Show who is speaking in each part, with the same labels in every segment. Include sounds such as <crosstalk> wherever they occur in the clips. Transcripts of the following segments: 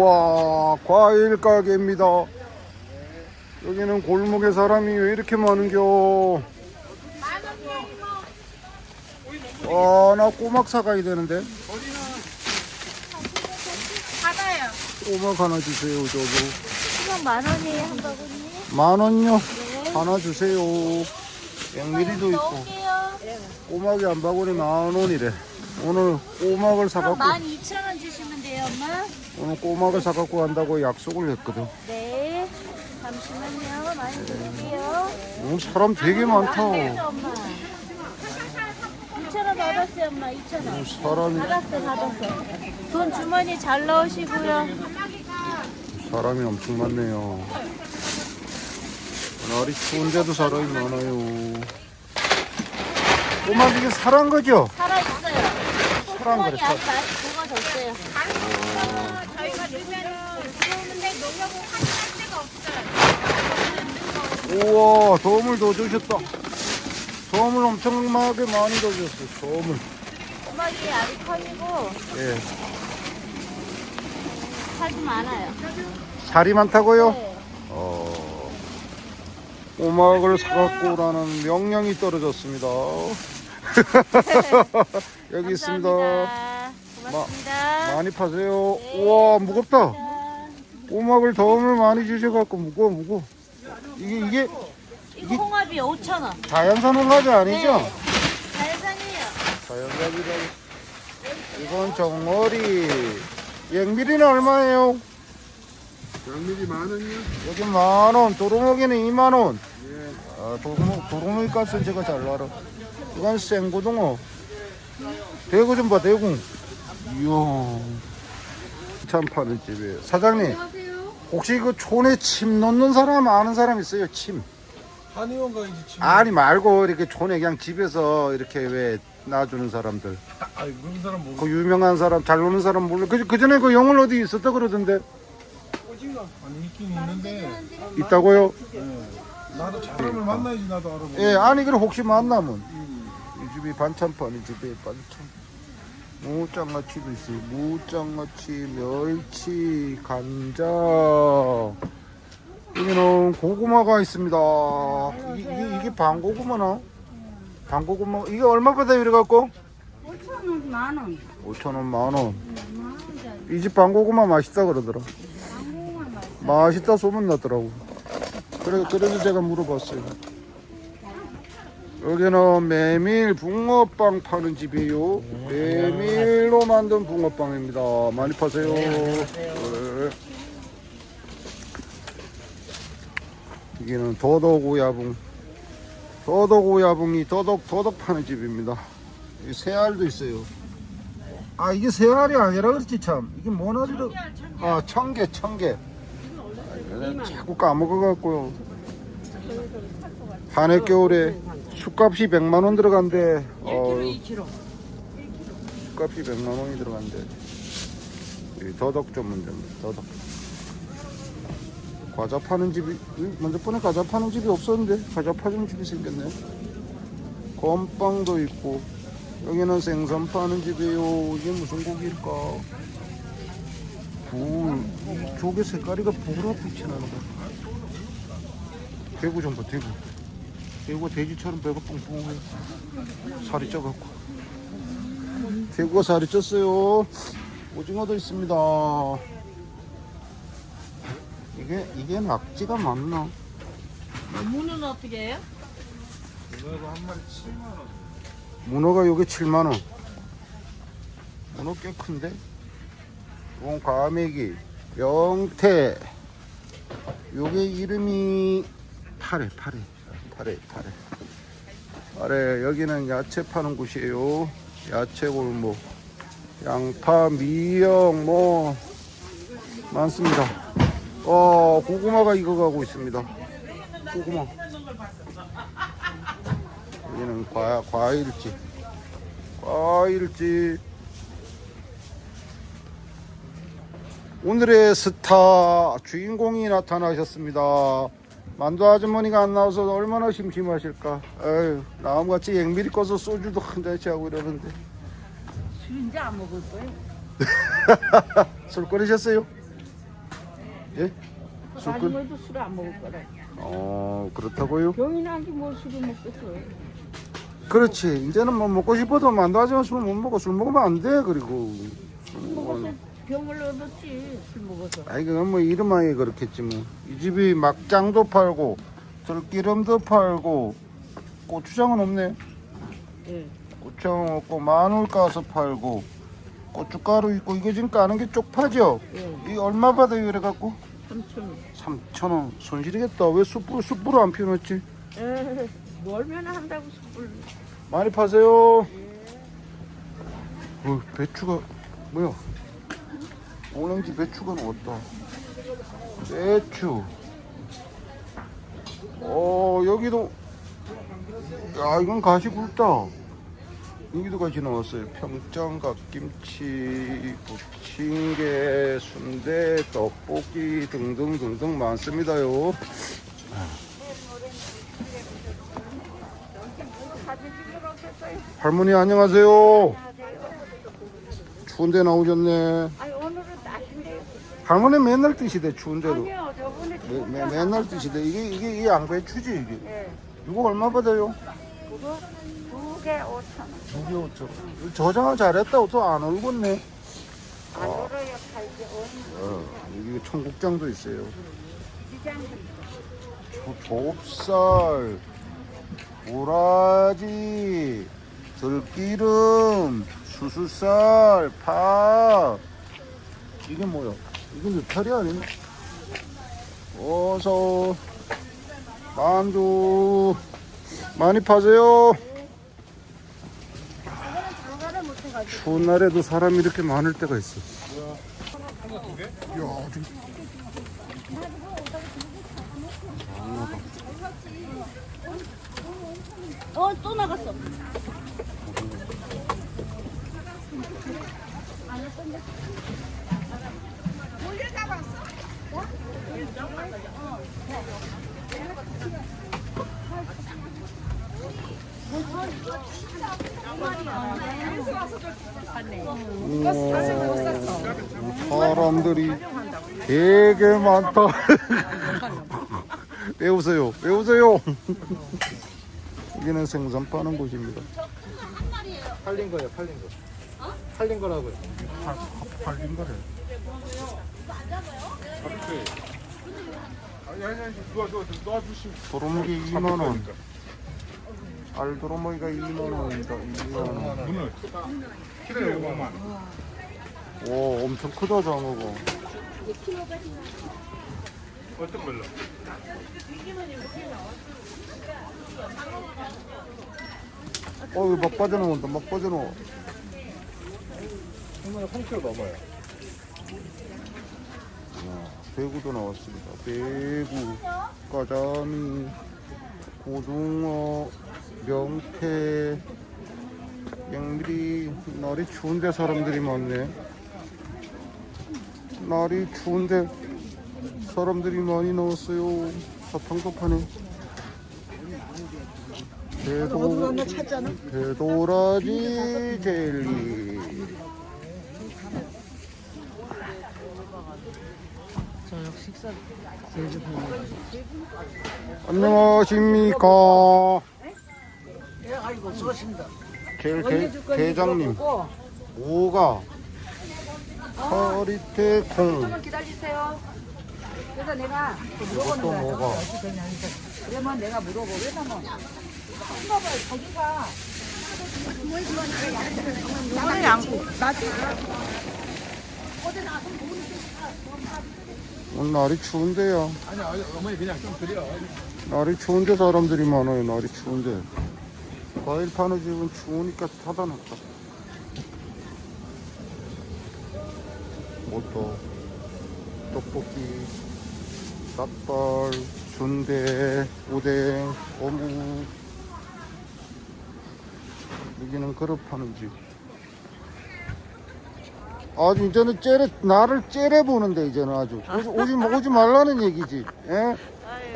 Speaker 1: 와 과일 가게입니다. 여기는 골목에 사람이 왜 이렇게 많은겨? 와나 꼬막 사가야 되는데.
Speaker 2: 받아요.
Speaker 1: 꼬막 하나 주세요 저거.
Speaker 2: 만 원이에요 한 바구니.
Speaker 1: 만 원요? 하나 주세요. 양미리도 있고.
Speaker 2: 넣을게요.
Speaker 1: 꼬막이 한 바구니 만 원이래. 오늘 꼬막을 사갖고.
Speaker 2: 만 이천 원 주시면 돼요 엄마.
Speaker 1: 오늘 꼬막을 사갖고 간다고 약속을 했거든
Speaker 2: 네. 잠시만요. 많이 드릴게요.
Speaker 1: 오늘 사람 되게 많다
Speaker 2: 엄마. 2천 원 받았어요 엄마 2천 원.
Speaker 1: 사람이
Speaker 2: 받았어 받았어. 돈 주머니 잘 넣으시고요.
Speaker 1: 사람이 엄청 많네요. 날이 추운데도 사람이 많아요. 꼬막 이게 사란 거죠?
Speaker 2: 살아 있어요.
Speaker 1: 살아
Speaker 2: 주머니
Speaker 1: 그랬어.
Speaker 2: 아직 많 이 굵어졌어요.
Speaker 3: 저희가 넣으면은 들어오는데 넣으려고 확인할 데가 없어요.
Speaker 1: 우와, 도움을 더 주셨다. 도움을 엄청나게 많이 더 주셨어요. 도움을.
Speaker 2: 꼬막이 알이 커지고
Speaker 1: 예.
Speaker 2: 살도 많아요.
Speaker 1: 살이 많다고요?
Speaker 2: 네.
Speaker 1: 어. 꼬막을 사갖고 오라는 명령이 떨어졌습니다. <laughs> 여기 있습니다.
Speaker 2: 감사합니다. 고맙습니다.
Speaker 1: 많이 파세요. 우와, 무겁다. 꼬막을 도움을 많이 주셔갖고 무거워, 무거워. 이게, 이게
Speaker 2: 이거 홍합이 5천 원.
Speaker 1: 자연산 홍합이 아니죠?
Speaker 2: 네. 자연산이에요.
Speaker 1: 자연산이라고. 이건 정어리. 양미리는 얼마예요?
Speaker 4: 양미리 만 원이요?
Speaker 1: 여기 만 원, 도루묵이는 2만 원. 아, 도루묵, 도루묵 값은 제가 잘 알아. 이건 생고등어. 대구 좀 봐, 대구. 이야. 참 파는 집이에요. 사장님, 혹시 그 촌에 침 넣는 사람 아는 사람 있어요? 침.
Speaker 4: 한의원 가야지 지금.
Speaker 1: 아니 말고 이렇게 촌에 그냥 집에서 이렇게 왜 놔주는 사람들.
Speaker 4: 아, 그런 사람 모르.
Speaker 1: 그 유명한 사람, 잘 노는 사람 몰라. 그, 그 전에 그 영월 어디 있었다 그러던데.
Speaker 4: 꼬지가 아니 있긴 있는데.
Speaker 1: 있다고요?
Speaker 4: 나도 사람을 만나야지 나도 알아보.
Speaker 1: 예, 아니 그럼 혹시 만나면 이 집이 반찬 파는 집에 반찬. 무장아찌도 있어요. 무장아찌, 멸치, 감자. 여기는 고구마가 있습니다. 이게, 이게, 이게 반고구마나? 반고구마. 이게 얼마 받아요, 이래 갖고?
Speaker 3: 5천 만 원.
Speaker 1: 5,000원, 만원. 이 집 반고구마 맛있다 그러더라. 맛있다 소문 나더라고. 그래, 그래서 제가 물어봤어요. 여기는 메밀 붕어빵 파는 집이에요. 메밀로 만든 붕어빵입니다. 많이 파세요. 네. 여기는 도덕오야붕. 도덕오야붕이 도덕, 도덕 파는 집입니다. 이 새알도 있어요. 아 이게 새알이 아니라 그렇지 참 이게 뭐나지로 아 청개 청개 아, 자꾸 까먹어 갖고요 한해 겨울에 숯값이 100만 원 들어간대 어, 숯값이 100만 원이 들어간대 이 더덕 전문점입니다 더덕 과자 파는 집이 이 먼저 번에 과자 파는 집이 없었는데 과자 파는 집이 생겼네 건빵도 있고 여기는 생선 파는 집이에요. 이게 무슨 고기일까? 굴. 조개 색깔이가 보라 빛이 나는 거. 대구 좀 봐, 대구. 대구가 돼지처럼 배가 뻥뻥해. 살이 쪄갖고. 대구가 살이 쪘어요. 오징어도 있습니다. 이게, 이게 낙지가 맞나?
Speaker 2: 무는 어떻게 해요?
Speaker 4: 이거도 한 마리 7만 원.
Speaker 1: 문어가 요게 7만 원 문어 꽤 큰데 이건 과메기 명태 요게 이름이 파래 파래 파래 파래 파래 여기는 야채 파는 곳이에요 야채 골목 양파 미역 뭐 많습니다 어 고구마가 익어가고 있습니다 고구마 여기는 과, 과일집. 과일집. 오늘의 스타 주인공이 나타나셨습니다. 만두 아주머니가 안 나와서 얼마나 심심하실까. 에휴, 나음같이 앵미리 꺼서 소주도 한 잔씩 하고 이러는데.
Speaker 3: 술 이제 안 먹을 거예요? <laughs>
Speaker 1: 술 끓이셨어요? 예? 술 끊?
Speaker 3: 아줌마도 술 안 먹을 거라.
Speaker 1: 어 그렇다고요?
Speaker 3: 병이 나지 뭐 술을 먹겠어.
Speaker 1: 그렇지 이제는 뭐 먹고 싶어도 만도 하지만 술못 먹고 술 먹으면 안 돼 그리고 술
Speaker 3: 먹어서 병을 얻었지 술 먹어서.
Speaker 1: 아이 그건 뭐 이름하에 그렇겠지 뭐 이 집이 막장도 팔고 들기름도 팔고 고추장은 없네
Speaker 3: 예.
Speaker 1: 고추장 없고 마늘 까서 팔고 고춧가루 있고 이거 지금 까는 게 쪽파죠?
Speaker 3: 예.
Speaker 1: 이 얼마 받아요 이래 갖고?
Speaker 3: 삼천.
Speaker 1: 3,000원 손실이겠다 왜 숯불, 숯불을 안 피워놨지?
Speaker 3: 에 멀면 한다고 술.
Speaker 1: 많이 파세요 어, 배추가 뭐야 오렌지 배추가 나왔다 배추. 어 여기도 야 이건 가시 굵다. 여기도 가시 나왔어요. 평장 갓김치 부침개 순대 떡볶이 등등등등 많습니다요. 할머니 안녕하세요. 추운데 나오셨네 할머니 맨날 드시대 추운데도
Speaker 3: 아니요 저번에
Speaker 1: 매, 매, 맨날 드시대 이게 이게 이 양배 추지 이게
Speaker 3: 예.
Speaker 1: 이거 얼마 받아요?
Speaker 3: 그거 두개 오천 원.
Speaker 1: 두개 오천 원. 저장을 잘했다 또안 울겠네
Speaker 3: 안 울어요 팔게 온
Speaker 1: 어, 청국장도 있어요
Speaker 3: 시장.
Speaker 1: 조- 좁쌀 오라지 들기름 수수쌀 파 이게 뭐야 이게 느타리 아니네. 어서 만두 많이 파세요. 추운 날에도 사람이 이렇게 많을 때가 있어. 야, 저기
Speaker 2: 어, 또 나갔어.
Speaker 1: 우와, 사람들이 되게 많다. 왜 웃어요? 왜 웃어요? 여기는 생선 파는 곳입니다.
Speaker 5: 팔린 거예요, 팔린 거. 팔린 거라고요.
Speaker 1: 팔, 팔린 거래.
Speaker 4: 아니
Speaker 1: 도로묵이 2만 원. 알도로묵이가 2만 원이다. 2만 원.
Speaker 4: 문을 키로에 5만 원.
Speaker 1: 오, 엄청 크다 장어가.
Speaker 4: 어떤 걸로?
Speaker 1: 어, 이거 막 빠져나온다. 막 빠져나와.
Speaker 5: 정말 3kg 넘어요.
Speaker 1: 대구도 나왔습니다. 대구, 가자미, 고등어, 명태, 양미리. 날이 추운데 사람들이 많네. 날이 추운데 사람들이 많이 나왔어요. 사탕도 파네. 대도, 대도라지 젤리. 안녕하십니까.
Speaker 6: 예, 아이고 수고하십니다.
Speaker 1: 게, 게, 게장님. 오가. 서리태 콩.
Speaker 3: 조금 기다리세요. 그래서 내가 또 물어보는
Speaker 1: 이것도
Speaker 3: 거야.
Speaker 1: 뭐가?
Speaker 3: 그러면 내가 물어보. 왜냐면 한꺼번에 자기가 나는 양고 나지.
Speaker 1: 오늘 날이 추운데요.
Speaker 5: 아니, 아니, 어머니 그냥 좀 드려.
Speaker 1: 날이 추운데 사람들이 많아요. 날이 추운데. 과일 파는 집은 추우니까 닫아놨다. 뭐또 떡볶이, 닭발, 순대, 오뎅, 어묵. 여기는 그릇 파는 집. 아주 이제는 째려 나를 째려 보는데 이제는 아주 오지 오지, 오지 말라는 얘기지. 예?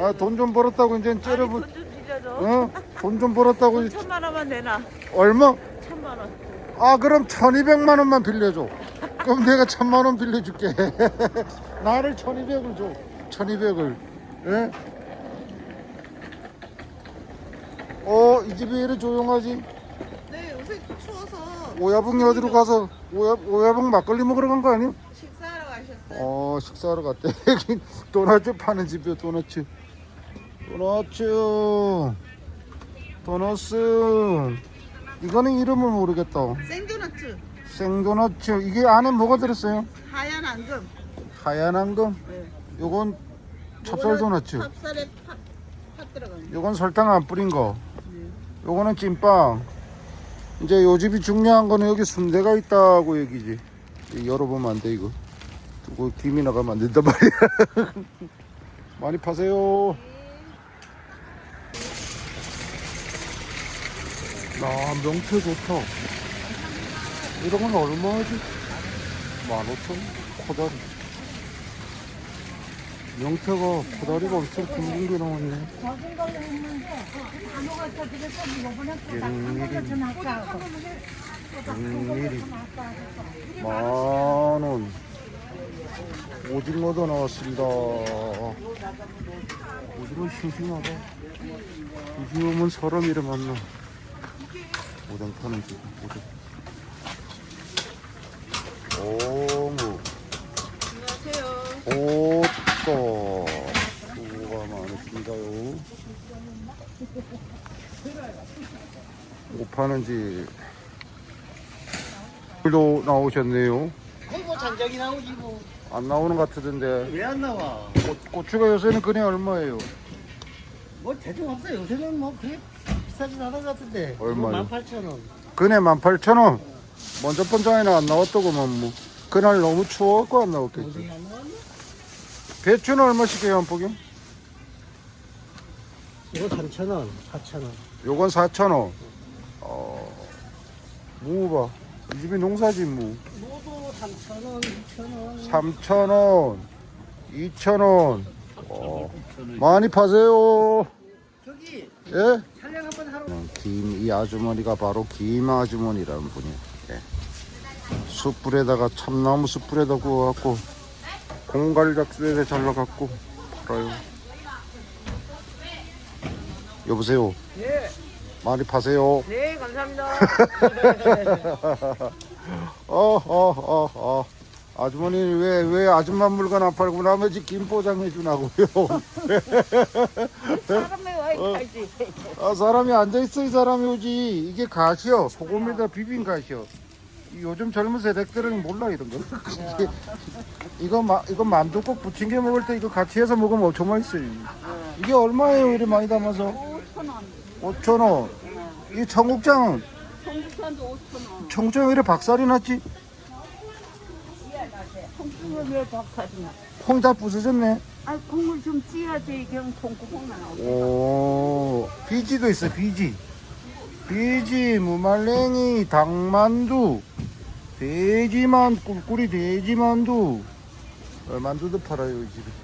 Speaker 1: 아, 돈 좀 벌었다고 이제 째려 보.
Speaker 2: 돈좀 빌려줘.
Speaker 1: 어? 돈좀 벌었다고
Speaker 2: 천만 원만 내놔.
Speaker 1: 얼마?
Speaker 2: 천만 원.
Speaker 1: 아 그럼 1200만 원만 빌려줘 그럼 내가 천만 원 빌려줄게 <laughs> 나를 1200을 줘 1200을 예? 어, 이 집이 왜 이렇게 조용하지?
Speaker 7: 네, 요새 추워서
Speaker 1: 오야붕이 어디로 가서 오야, 오야붕 막걸리 먹으러 간 거 아니야?
Speaker 7: 식사하러 가셨어요.
Speaker 1: 어 식사하러 갔대 여기 <laughs> 도넛 파는 집이요 도넛 도넛 도넛 이거는 이름을 모르겠다
Speaker 7: 생도너츠
Speaker 1: 생도넛 이게 안에 뭐가 들었어요?
Speaker 7: 하얀 앙금.
Speaker 1: 하얀 앙금
Speaker 7: 네.
Speaker 1: 요건 찹쌀 도넛
Speaker 7: 찹쌀에 팥, 팥 들어간 거.
Speaker 1: 요건 설탕 안 뿌린 거 요거는 찐빵 이제 요 집이 중요한 거는 여기 순대가 있다고 얘기지. 이 열어보면 안 돼 이거? 두고 김이 나가면 안 된단 말이야. <laughs> 많이 파세요. 아 명태 좋다. 이런 건 얼마지? 15,000원 코다리 명태가 코다리가 엄청 굵은 게 나왔네 백미리 만원 오징어도 나왔습니다. 오징어 싱싱하다. 이 집은 사람이래 맞나. 오뎅 파는 집. 오뎅. 오무
Speaker 7: 안녕하세요.
Speaker 1: 오또 수고가 많으십니다요 <laughs> 뭐 파는지 오늘도 나오셨네요
Speaker 6: 아이고 장작이 나오지 뭐.
Speaker 1: 안 나오는 것 같던데
Speaker 6: 왜 안 나와?
Speaker 1: 고, 고추가 요새는 그냥 얼마예요?
Speaker 6: 뭐 대충 없어. 요새는 뭐 그게 비싸진 않은 것 같은데.
Speaker 1: 얼마요?
Speaker 6: 18,000원.
Speaker 1: 그네 18,000원 먼저 번장에는 안 나왔더구만 뭐 그날 너무 추워갖고 안 나왔겠지
Speaker 6: 어디 안 나왔나?
Speaker 1: 배추는 얼마씩 해요 한 포기?
Speaker 6: 이거 3,000원, 4,000원.
Speaker 1: 요건 4,000원 어... 무 봐. 이 집이 농사지 무
Speaker 6: 무도 3,000원, 2,000원.
Speaker 1: 3,000원 2,000원 어... 많이 파세요
Speaker 6: 저기
Speaker 1: 예?
Speaker 6: 촬영 한번 하러
Speaker 1: 김 이 아주머니가 바로 김 아주머니라는 분이에요. 예. 숯불에다가 참나무 숯불에다 구워갖고 공갈작수에 잘라갖고 팔아요. 여보세요.
Speaker 7: 예.
Speaker 1: 많이 파세요.
Speaker 7: 네, 감사합니다. <laughs>
Speaker 1: 어, 어, 어, 어. 아주머니 왜, 왜 아줌마 물건 안 팔고 나머지 김 포장해 주나고요. <laughs>
Speaker 7: 사람이 와 있지.
Speaker 1: 아, 사람이 앉아있어, 이 사람이 오지. 이게 가시요. 소금에다 비빈 가시요. 이 요즘 젊은 세대들은 몰라, 이런 거. <laughs> 이거, 마, 이거 만두국 부침개 먹을 때 이거 같이 해서 먹으면 엄청 맛있어요. 이게 얼마예요, 이렇게 많이 담아서?
Speaker 7: 5,000원.
Speaker 1: 5,000원. 이 청국장은?
Speaker 7: 청국산도 5,000원.
Speaker 1: 청국장 왜 이렇게 박살이 났지?
Speaker 7: 청국은 왜 박살이 나?
Speaker 1: 콩이 다 부서졌네.
Speaker 7: 아, 국물 좀 찌야지. 그냥 콩국콩만 나오지.
Speaker 1: 오, 비지도 있어, 비지. 비지, 무말랭이, 닭만두, 돼지만, 꿀꿀이 돼지만두. 어, 만두도 팔아요, 이 집에.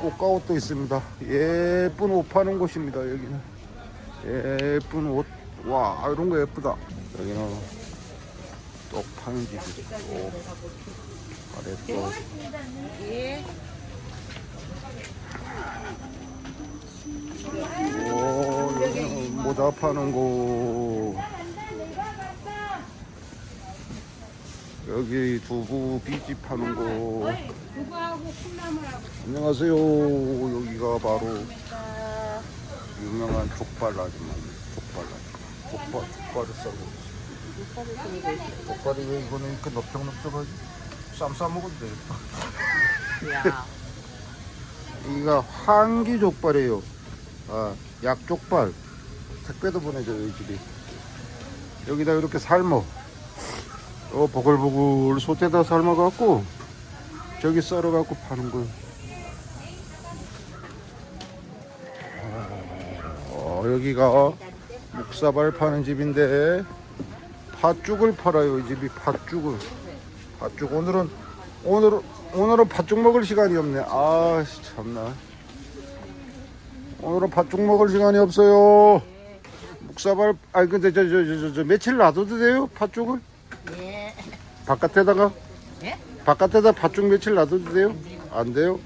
Speaker 1: 꽃가옷도 있습니다. 예쁜 옷 파는 곳입니다, 여기는. 예쁜 옷. 와, 이런 거 예쁘다. 여기는 떡 파는 집이고, 아래또
Speaker 7: 예.
Speaker 1: 오, 여기는 모자 파는 곳. 여기 두부 비지 파는 곳. 안녕하세요. 여기가 바로 유명한 족발 아줌마. 족발 아줌마. 족발, 족발을 싸고 있어. 족발이 왜 이거는 이렇게 넓적넓적하지? 쌈 싸 먹어도 돼.
Speaker 7: 야. <laughs>
Speaker 1: 이가 한기 족발이에요. 아, 약 족발. 택배도 보내줘요, 이 집이. 여기다 이렇게 삶어. 어, 보글보글 솥에다 삶아갖고, 저기 썰어갖고 파는 거예요. 여기가 묵사발 파는 집인데, 팥죽을 팔아요, 이 집이 팥죽을. 팥죽. 오늘은, 오늘은, 오늘은 팥죽 먹을 시간이 없네. 아, 참나. 오늘은 팥죽 먹을 시간이 없어요. 묵사발, 아니, 근데 저, 저, 저, 저, 저 며칠 놔둬도 돼요? 팥죽을?
Speaker 7: 예.
Speaker 1: 바깥에다가?
Speaker 7: 예?
Speaker 1: 바깥에다 팥죽 며칠 놔둬도 돼요? 안 돼요?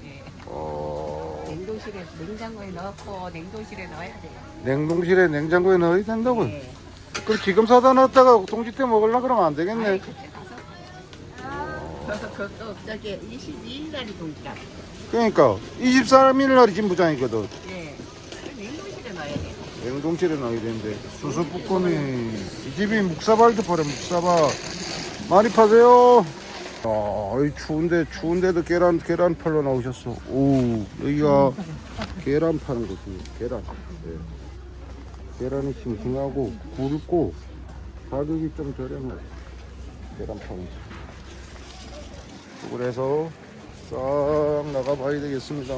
Speaker 1: 어,
Speaker 3: 냉동실에 냉장고에 넣고 냉동실에 넣어야 돼요.
Speaker 1: 냉동실에 냉장고에 넣어야 된다고요?
Speaker 3: 네.
Speaker 1: 그럼 지금 사다 놨다가 동지 때 먹으려 그러면 안 되겠네.
Speaker 3: 그래서 그또 저기 22일 날이 동지라.
Speaker 1: 그러니까 23일 날이 진부장이거든.
Speaker 3: 예. 냉동실에 넣어야 돼요.
Speaker 1: 냉동실에 넣어야 되는데 수수부꾸미 이 집이 묵사발도 팔아 묵사발 많이 파세요. 아, 이 추운데 추운데도 계란 계란 팔러 나오셨어. 오 여기가 계란 파는 곳이에요. 계란. 네. 계란이 싱싱하고 굵고 가격이 좀 저렴해. 계란 파는 집. 그래서 싹 나가봐야 되겠습니다.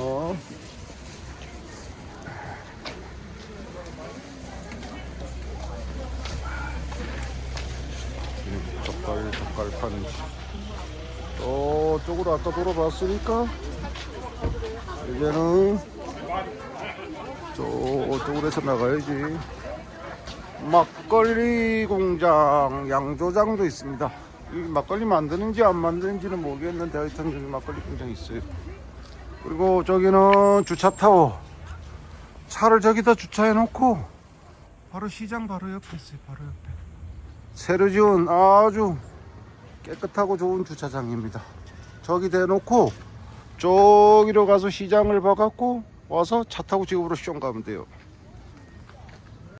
Speaker 1: 젓갈 젓갈 파는 집. 저쪽으로 아까 돌아봤으니까 이제는 저쪽으로 해서 나가야지. 막걸리 공장, 양조장도 있습니다. 이 막걸리 만드는지 안 만드는지는 모르겠는데 하여튼 여기 막걸리 공장이 있어요. 그리고 저기는 주차 타워. 차를 저기다 주차해 놓고 바로 시장 바로 옆에 있어요. 바로 옆에. 새로 지은 아주 깨끗하고 좋은 주차장입니다. 저기 대놓고 저기로 가서 시장을 봐갖고 와서 차 타고 집으로 시험 가면 돼요.